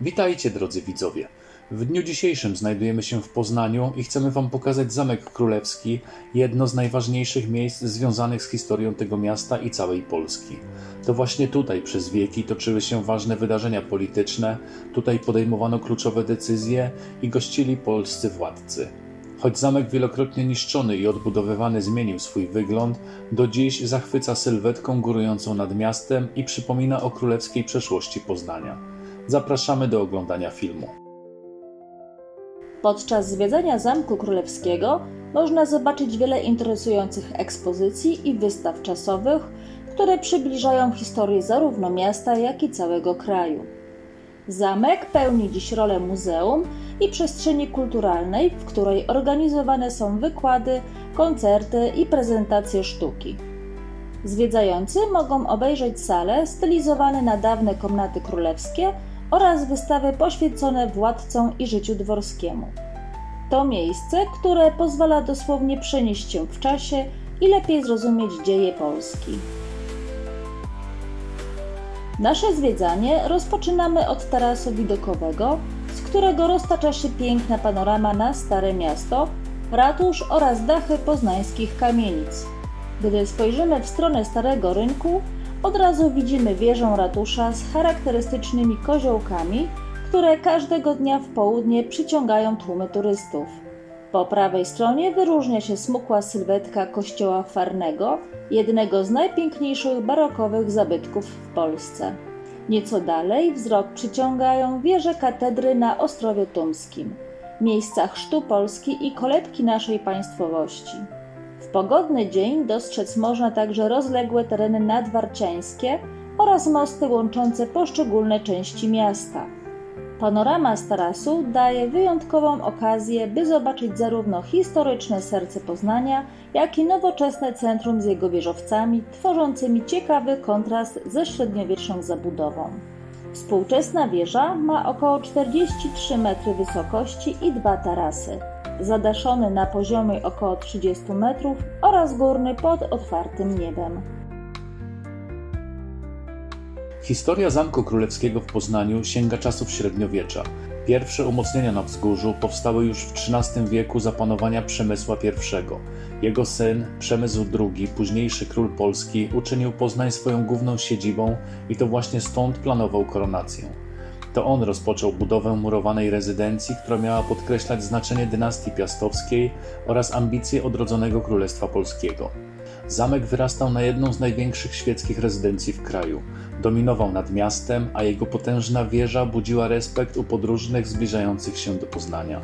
Witajcie drodzy widzowie. W dniu dzisiejszym znajdujemy się w Poznaniu i chcemy Wam pokazać Zamek Królewski, jedno z najważniejszych miejsc związanych z historią tego miasta i całej Polski. To właśnie tutaj przez wieki toczyły się ważne wydarzenia polityczne, tutaj podejmowano kluczowe decyzje i gościli polscy władcy. Choć zamek wielokrotnie niszczony i odbudowywany zmienił swój wygląd, do dziś zachwyca sylwetką górującą nad miastem i przypomina o królewskiej przeszłości Poznania. Zapraszamy do oglądania filmu. Podczas zwiedzania Zamku Królewskiego można zobaczyć wiele interesujących ekspozycji i wystaw czasowych, które przybliżają historię zarówno miasta, jak i całego kraju. Zamek pełni dziś rolę muzeum i przestrzeni kulturalnej, w której organizowane są wykłady, koncerty i prezentacje sztuki. Zwiedzający mogą obejrzeć sale stylizowane na dawne komnaty królewskie oraz wystawy poświęcone władcom i życiu dworskiemu. To miejsce, które pozwala dosłownie przenieść się w czasie i lepiej zrozumieć dzieje Polski. Nasze zwiedzanie rozpoczynamy od tarasu widokowego, z którego roztacza się piękna panorama na Stare Miasto, ratusz oraz dachy poznańskich kamienic. Gdy spojrzymy w stronę Starego Rynku, od razu widzimy wieżę ratusza z charakterystycznymi koziołkami, które każdego dnia w południe przyciągają tłumy turystów. Po prawej stronie wyróżnia się smukła sylwetka kościoła farnego, jednego z najpiękniejszych barokowych zabytków w Polsce. Nieco dalej wzrok przyciągają wieże katedry na Ostrowie Tumskim, miejsca chrztu Polski i kolebki naszej państwowości. W pogodny dzień dostrzec można także rozległe tereny nadwarciańskie oraz mosty łączące poszczególne części miasta. Panorama z tarasu daje wyjątkową okazję, by zobaczyć zarówno historyczne serce Poznania, jak i nowoczesne centrum z jego wieżowcami, tworzącymi ciekawy kontrast ze średniowieczną zabudową. Współczesna wieża ma około 43 metry wysokości i dwa tarasy zadaszony na poziomie około 30 metrów oraz górny pod otwartym niebem. Historia Zamku Królewskiego w Poznaniu sięga czasów średniowiecza. Pierwsze umocnienia na wzgórzu powstały już w XIII wieku za panowania Przemysła I. Jego syn, Przemysł II, późniejszy król Polski, uczynił Poznań swoją główną siedzibą i to właśnie stąd planował koronację. To on rozpoczął budowę murowanej rezydencji, która miała podkreślać znaczenie dynastii piastowskiej oraz ambicje odrodzonego Królestwa Polskiego. Zamek wyrastał na jedną z największych świeckich rezydencji w kraju. Dominował nad miastem, a jego potężna wieża budziła respekt u podróżnych zbliżających się do Poznania.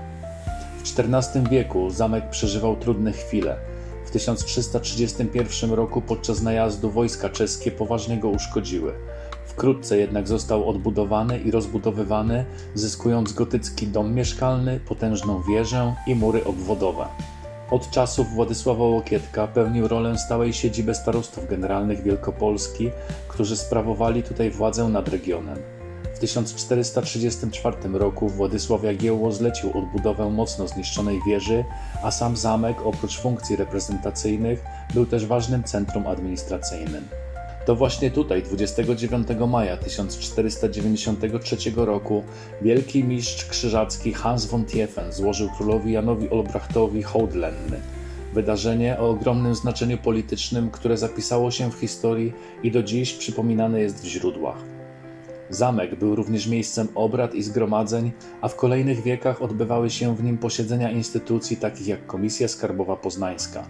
W XIV wieku zamek przeżywał trudne chwile. W 1331 roku podczas najazdu wojska czeskie poważnie go uszkodziły. Wkrótce jednak został odbudowany i rozbudowywany, zyskując gotycki dom mieszkalny, potężną wieżę i mury obwodowe. Od czasów Władysława Łokietka pełnił rolę stałej siedziby starostów generalnych Wielkopolski, którzy sprawowali tutaj władzę nad regionem. W 1434 roku Władysław Jagiełło zlecił odbudowę mocno zniszczonej wieży, a sam zamek oprócz funkcji reprezentacyjnych był też ważnym centrum administracyjnym. To właśnie tutaj 29 maja 1493 roku wielki mistrz krzyżacki Hans von Tiefen złożył królowi Janowi Olbrachtowi hołd lenny. Wydarzenie o ogromnym znaczeniu politycznym, które zapisało się w historii i do dziś przypominane jest w źródłach. Zamek był również miejscem obrad i zgromadzeń, a w kolejnych wiekach odbywały się w nim posiedzenia instytucji takich jak Komisja Skarbowa Poznańska.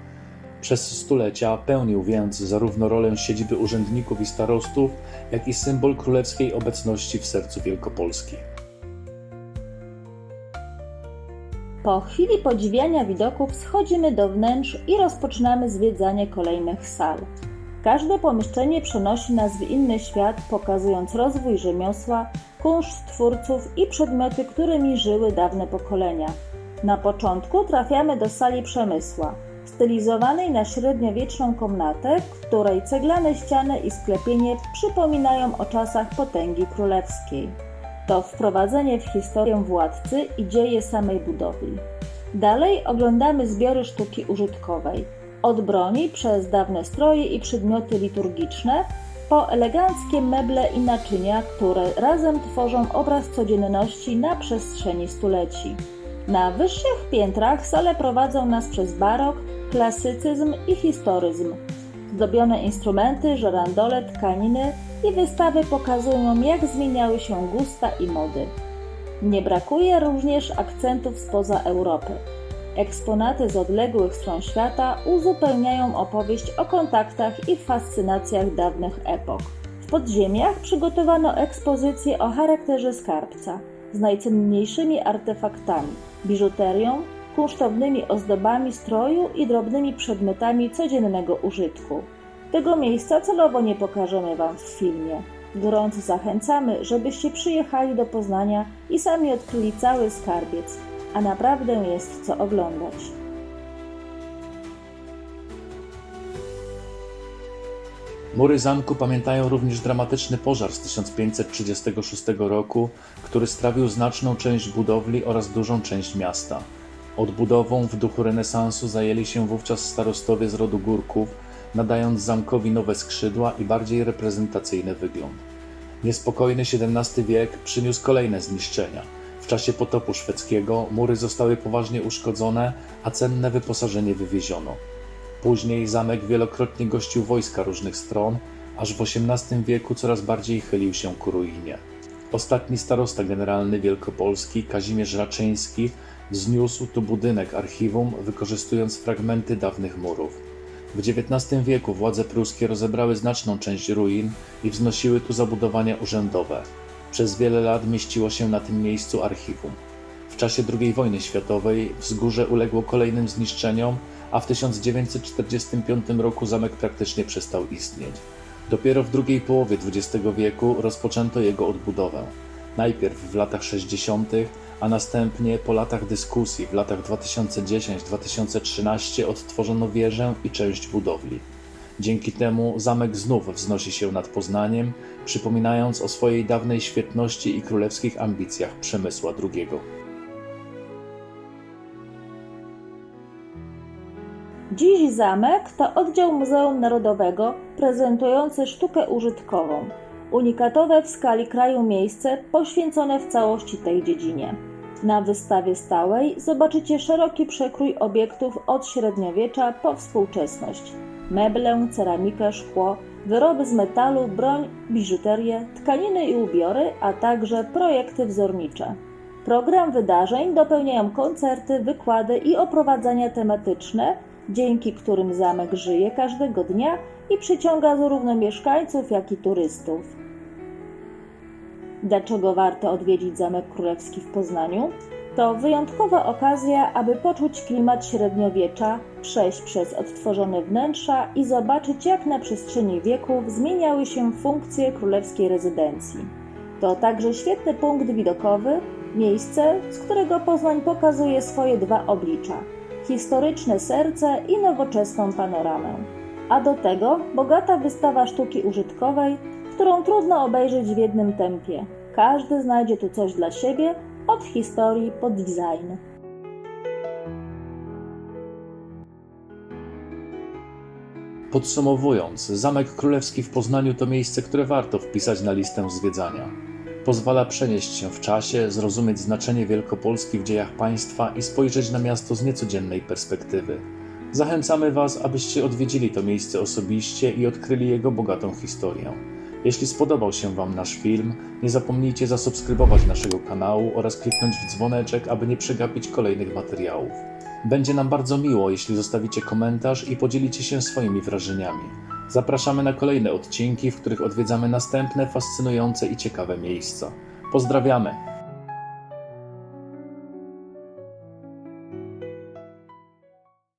Przez stulecia pełnił więc zarówno rolę siedziby urzędników i starostów, jak i symbol królewskiej obecności w sercu Wielkopolski. Po chwili podziwiania widoków schodzimy do wnętrz i rozpoczynamy zwiedzanie kolejnych sal. Każde pomieszczenie przenosi nas w inny świat, pokazując rozwój rzemiosła, kunszt twórców i przedmioty, którymi żyły dawne pokolenia. Na początku trafiamy do sali przemysła, stylizowanej na średniowieczną komnatę, której ceglane ściany i sklepienie przypominają o czasach potęgi królewskiej. To wprowadzenie w historię władcy i dzieje samej budowli. Dalej oglądamy zbiory sztuki użytkowej. Od broni przez dawne stroje i przedmioty liturgiczne, po eleganckie meble i naczynia, które razem tworzą obraz codzienności na przestrzeni stuleci. Na wyższych piętrach sale prowadzą nas przez barok, klasycyzm i historyzm. Zdobione instrumenty, żerandole, tkaniny i wystawy pokazują, jak zmieniały się gusta i mody. Nie brakuje również akcentów spoza Europy. Eksponaty z odległych stron świata uzupełniają opowieść o kontaktach i fascynacjach dawnych epok. W podziemiach przygotowano ekspozycję o charakterze skarbca z najcenniejszymi artefaktami, biżuterią, kunsztownymi ozdobami stroju i drobnymi przedmiotami codziennego użytku. Tego miejsca celowo nie pokażemy Wam w filmie. Gorąco zachęcamy, żebyście przyjechali do Poznania i sami odkryli cały skarbiec, a naprawdę jest co oglądać. Mury zamku pamiętają również dramatyczny pożar z 1536 roku, który strawił znaczną część budowli oraz dużą część miasta. Odbudową w duchu renesansu zajęli się wówczas starostowie z rodu Górków, nadając zamkowi nowe skrzydła i bardziej reprezentacyjny wygląd. Niespokojny XVII wiek przyniósł kolejne zniszczenia. W czasie potopu szwedzkiego mury zostały poważnie uszkodzone, a cenne wyposażenie wywieziono. Później zamek wielokrotnie gościł wojska różnych stron, aż w XVIII wieku coraz bardziej chylił się ku ruinie. Ostatni starosta generalny Wielkopolski, Kazimierz Raczyński, wzniósł tu budynek archiwum, wykorzystując fragmenty dawnych murów. W XIX wieku władze pruskie rozebrały znaczną część ruin i wznosiły tu zabudowania urzędowe. Przez wiele lat mieściło się na tym miejscu archiwum. W czasie II wojny światowej wzgórze uległo kolejnym zniszczeniom, a w 1945 roku zamek praktycznie przestał istnieć. Dopiero w drugiej połowie XX wieku rozpoczęto jego odbudowę. Najpierw w latach 60., a następnie po latach dyskusji w latach 2010-2013 odtworzono wieżę i część budowli. Dzięki temu zamek znów wznosi się nad Poznaniem, przypominając o swojej dawnej świetności i królewskich ambicjach Przemysła II. Dziś zamek to oddział Muzeum Narodowego prezentujący sztukę użytkową, unikatowe w skali kraju miejsce poświęcone w całości tej dziedzinie. Na wystawie stałej zobaczycie szeroki przekrój obiektów od średniowiecza po współczesność. Meble, ceramikę, szkło, wyroby z metalu, broń, biżuterię, tkaniny i ubiory, a także projekty wzornicze. Program wydarzeń dopełniają koncerty, wykłady i oprowadzania tematyczne, dzięki którym zamek żyje każdego dnia i przyciąga zarówno mieszkańców, jak i turystów. Dlaczego warto odwiedzić Zamek Królewski w Poznaniu? To wyjątkowa okazja, aby poczuć klimat średniowiecza, przejść przez odtworzone wnętrza i zobaczyć, jak na przestrzeni wieków zmieniały się funkcje królewskiej rezydencji. To także świetny punkt widokowy, miejsce, z którego Poznań pokazuje swoje dwa oblicza historyczne serce i nowoczesną panoramę. A do tego bogata wystawa sztuki użytkowej, którą trudno obejrzeć w jednym tempie. Każdy znajdzie tu coś dla siebie, od historii po design. Podsumowując, Zamek Królewski w Poznaniu to miejsce, które warto wpisać na listę zwiedzania. Pozwala przenieść się w czasie, zrozumieć znaczenie Wielkopolski w dziejach państwa i spojrzeć na miasto z niecodziennej perspektywy. Zachęcamy Was, abyście odwiedzili to miejsce osobiście i odkryli jego bogatą historię. Jeśli spodobał się Wam nasz film, nie zapomnijcie zasubskrybować naszego kanału oraz kliknąć w dzwoneczek, aby nie przegapić kolejnych materiałów. Będzie nam bardzo miło, jeśli zostawicie komentarz i podzielicie się swoimi wrażeniami. Zapraszamy na kolejne odcinki, w których odwiedzamy następne fascynujące i ciekawe miejsca. Pozdrawiamy!